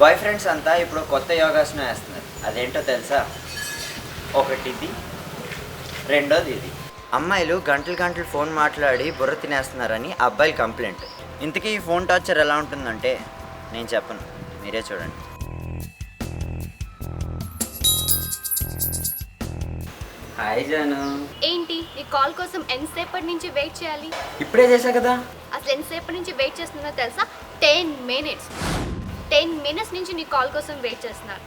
Bye friends అంతా ఇప్పుడు కొత్త యోగాసనం వేస్తున్నారు. అదేంటో తెలుసా? ఒకటి ఇది రెండోది ఇది. అమ్మాయిలు గంటలు గంటలు ఫోన్ మాట్లాడి బుర్ర తినేస్తున్నారని అబ్బాయిల కంప్లైంట్. ఇంతకీ ఈ ఫోన్ టార్చర్ ఎలా ఉంటుందంటే నేను చెప్పను. మీరే చూడండి. హాయ్ జాను. ఏంటి? నీ కాల్ కోసం ఎంతసేపటి నుంచి వెయిట్ చేయాలి? ఇప్పుడే చేశా కదా? అసలు ఎంతసేపటి నుంచి వెయిట్ చేస్తున్నా తెలుసా? Ten minutes. టెన్ మినిట్స్ నుంచి నీ కాల్ కోసం వెయిట్ చేస్తున్నాను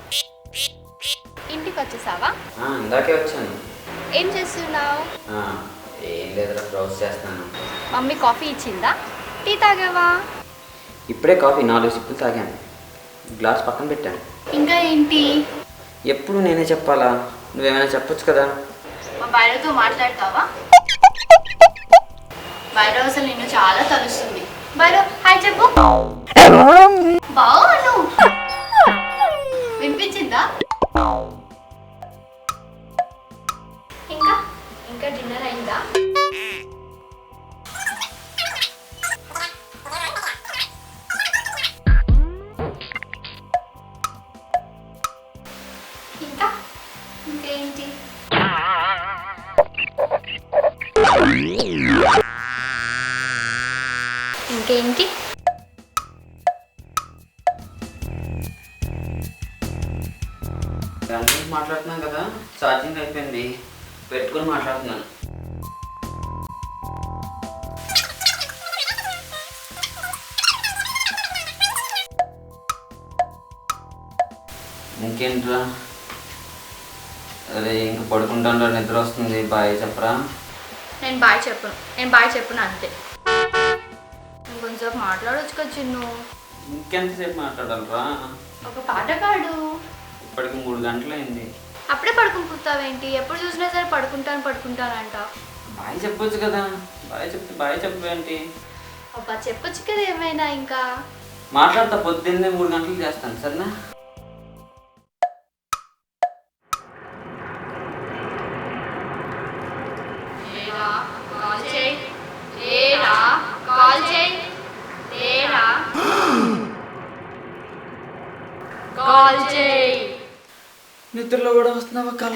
ఇంటికి వచ్చేసావా? ఇందాకే వచ్చాను. ఏం చేస్తున్నావు? ఏం లేదురా బ్రౌజ్ చేస్తాను. మమ్మీ కాఫీ ఇచ్చిందా? టీ తాగావా? ఇప్పుడే కాఫీ నాలుగు సిప్పులు తాగాను. గ్లాస్ పక్కన పెట్టాను. ఇంకా ఏంటి? ఎప్పుడు నేనే చెప్పాలా? నువ్వేమైనా చెప్పొచ్చు కదా? మా బైరవతో మాట్లాడతావా? బైరవ్ అసలు నిన్ను చాలా తలుస్తుంది. బైరవ్ హాయ్ చెప్పు. బావును వినిపించిందా? ఇంకా? ఇంకా డిన్నర్ అయిందా? ఇంకా? ఇంకేంటి? ఇంకేంటి? దాని గురించి మాట్లాడుతున్నాను కదా ఛార్జింగ్ అయిపోయింది. పెట్టుకుని మాట్లాడుతున్నాను. ఇంకేంట్రా? అరే ఇంక పడుకుంటాను నిద్ర వస్తుంది. బాయ్ చెప్పరా? నేను బాయ్ చెప్పను. నేను బాయ్ చెప్పను అంతే. ఇంకొంచెం మాట్లాడొచ్చు కదా చిన్ను. ఇంకెంతసేపు మాట్లాడాలరా? ఒక పాట పాడు. ఇప్పటికి మూడు గంటలైంది. అప్పుడే పడుకుని కూతావేంటి ఎప్పుడు చూసినా సరే పడుకుంటాను పడుకుంటాను అంట. బాయ్ చెప్పొచ్చు కదా. బాయ్ చెప్తే బాయ్ చెప్పు ఏంటి అబ్బా చెప్పొచ్చు కదా ఏమైనా ఇంకా? మాట్లాడతా పొద్దున్నే మూడు గంటలకు చేస్తాను సరేనా? కాల్ చేయి ఏరా కాల్ చేయి ఏరా కాల్ చేయి నిద్రలో కూడా వస్తున్నావా కళ?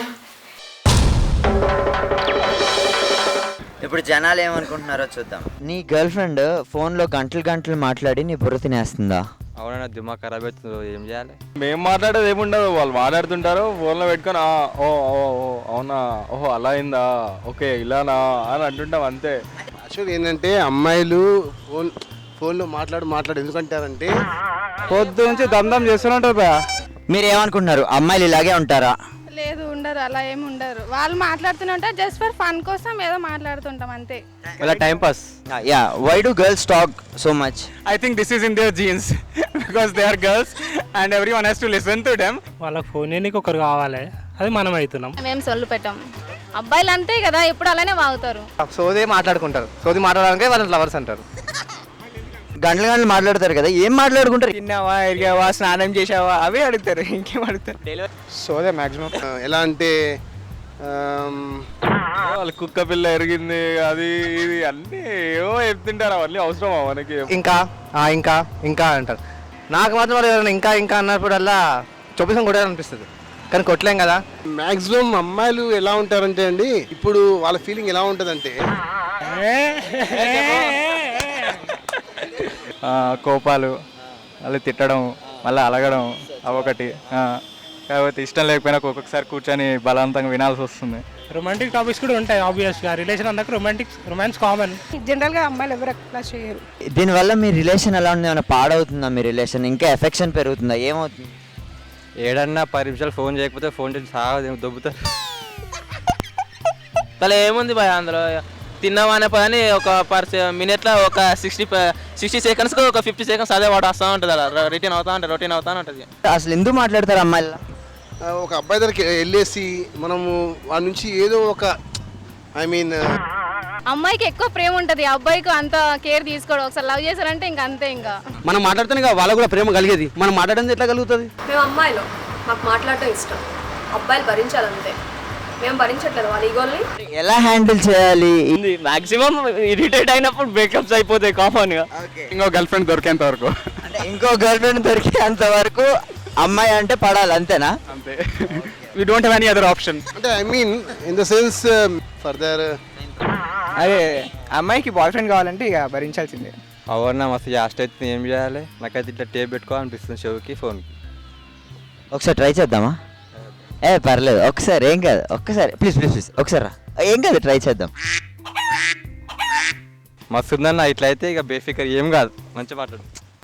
ఇప్పుడు జనాలు ఏమనుకుంటున్నారో చూద్దాం. నీ గర్ల్ ఫ్రెండ్ ఫోన్లో గంటలు గంటలు మాట్లాడి నీ బుర్ర తినేస్తుందా? అవునన్నా దిమాగ్ ఖరాబ్ అవుతుంది ఏం చేయాలి? మేము మాట్లాడేది ఏముండదు వాళ్ళు మాట్లాడుతుంటారు ఫోన్లో పెట్టుకొని "ఆ, ఓ ఓ ఓ అవునా ఓహో అలా అయిందా? ఓకే ఇలానా? అని అంటుంటాం అంతే. యాక్చువల్గా ఏంటంటే అమ్మాయిలు ఫోన్ ఫోన్లో మాట్లాడు మాట్లాడు ఎందుకంటారంటే పొద్దు నుంచి దందం చేస్తూనే ఉంటారు బా మీరు ఏమనుకుంటున్నారు అమ్మాయిలు ఇలాగే ఉంటారా? లేదు ఉండరు అలా ఏమి ఉండరు. వాళ్ళు మాట్లాడుతూనే ఉంటారు జస్ట్ ఫర్ ఫన్ కోసం ఏదో మాట్లాడుతుంటాం అంతే. ఇలా time pass ya why do girls talk so much I think this is in their genes because they are girls and everyone has to listen to them వాళ్ళకి ఫోన్ నీకు ఒకరు కావాలి? అది మనం అవుతున్నాం. మేము సొల్లు పెట్టాం. అబ్బాయిలు అంతే కదా ఎప్పుడు అలానే వాగుతారు. సోదే మాట్లాడుకుంటారు. సోది మాట్లాడడానికి వాళ్ళని లవర్స్ అంటారు. గంటలు గంటలు మాట్లాడతారు కదా ఏం మాట్లాడుకుంటారు? తిన్నావా ఎరిగావా స్నానం చేసావా అవే అడుగుతారు ఇంకేం అడుగుతారు? సోదే మాక్సిమం ఎలా అంటే వాళ్ళ కుక్క పిల్ల ఎరిగింది అది ఇది అన్నీ ఏవో చెప్తుంటారు అవన్నీ అవసరం మనకి? ఇంకా ఆ, ఇంకా ఇంకా అంటారు. నాకు మాత్రం మరి ఎవరైనా ఇంకా ఇంకా అన్నప్పుడల్లా చొప్పసం కొట్టాలనిపిస్తుంది. కానీ కొట్టలేం కదా. మ్యాక్సిమం అమ్మాయిలు ఎలా ఉంటారంటే అండి ఇప్పుడు వాళ్ళ ఫీలింగ్ ఎలా ఉంటుందంటే కోపాలు మళ్ళీ తిట్టడం మళ్ళీ అలగడం అవొకటి ఆ, కాకపోతే ఇష్టం లేకపోయినా ఒక్కొక్కసారి కూర్చొని బలవంతంగా వినాల్సి వస్తుంది. రొమాంటిక్ టాపిక్స్ కూడా ఉంటాయి ఆబ్వియస్గా రిలేషన్ అన్నాక రొమాంటిక్ రొమాన్స్ కామన్ జనరల్గా అమ్మాయిలు ఎవరు అట్లా చేయరు. దీనివల్ల మీ రిలేషన్ ఎలా ఉంది? ఏమైనా పాడవుతుందా మీ రిలేషన్ ఇంకా ఎఫెక్షన్ పెరుగుతుందా? ఏమవుతుంది? ఏడన్నా పది నిమిషాలు ఫోన్ చేయకపోతే ఫోన్ చేసి సాగా దొబ్బుతారు. అసలు ఏముంది భయ అందులో? తిన్నావా అనే పని ఒక పర్ మినిట్లో ఒక సిక్స్టీ సిక్స్టీ సెకండ్స్కి ఒక ఫిఫ్టీ సెకండ్స్ అదే వాడు వస్తూ ఉంటుంది అలా రిటర్న్ అవుతా ఉంటుంది రొటీన్ అవుతా ఉంటుంది. అసలు ఎందుకు మాట్లాడతారు అమ్మాయిలు? ఆ, ఒక అబ్బాయి దగ్గరికి వెళ్ళేసి మనము వాడి నుంచి ఏదో ఒక ఐ మీన్ అమ్మాయికి ఎక్కువ ప్రేమ ఉంటుంది. అబ్బాయికి అంత కేర్ తీసుకోవడం ఒకసారి లవ్ చేశారంటే ఇంకా అంతే ఇంకా. మనం మాట్లాడుతూనే వాళ్ళకు కూడా ప్రేమ కలిగేది. మనం మాట్లాడడం ఎట్లా కలుగుతుంది? మేము అమ్మాయిలు. మాకు మాట్లాడటం ఇష్టం. అబ్బాయిలు భరించాలంతే. మేము భరించట్లేదు వాళ్ళ ఈగోల్ని. ఎలా హ్యాండిల్ చేయాలి? మాక్సిమం ఇరిటేట్ అయినప్పుడు బ్రేకప్స్ అయిపోతాయి కామన్గా. ఇంకో గర్ల్ ఫ్రెండ్ దొరికేంత వరకు. అంటే ఇంకో గర్ల్ ఫ్రెండ్ దొరికేంత వరకు అమ్మాయి అంటే పడాలి అంతేనా? అంతే. We don't have any other option అంటే I mean in the sense further అదే అమ్మాయికి బాయ్ ఫ్రెండ్ కావాలంటే ఇక భరించాల్సిందే. అవునా మస్తు జాస్ట్ అయితే ఏం చేయాలి? నాకైతే ఇట్లా టేప్ పెట్టుకోవాలనిపిస్తుంది చెవికి ఫోన్కి ఒకసారి ట్రై చేద్దామా? ఏ పర్లేదు. ఒకసారి ఏం కాదు. ఒక్కసారి ప్లీజ్ ప్లీజ్ ప్లీజ్ ఒకసారి రా. ఏం కాదు ట్రై చేద్దాం. మస్తుందన్న ఇట్లయితే ఇక బేఫికర్ ఏం కాదు. మంచి మాట్లాడు.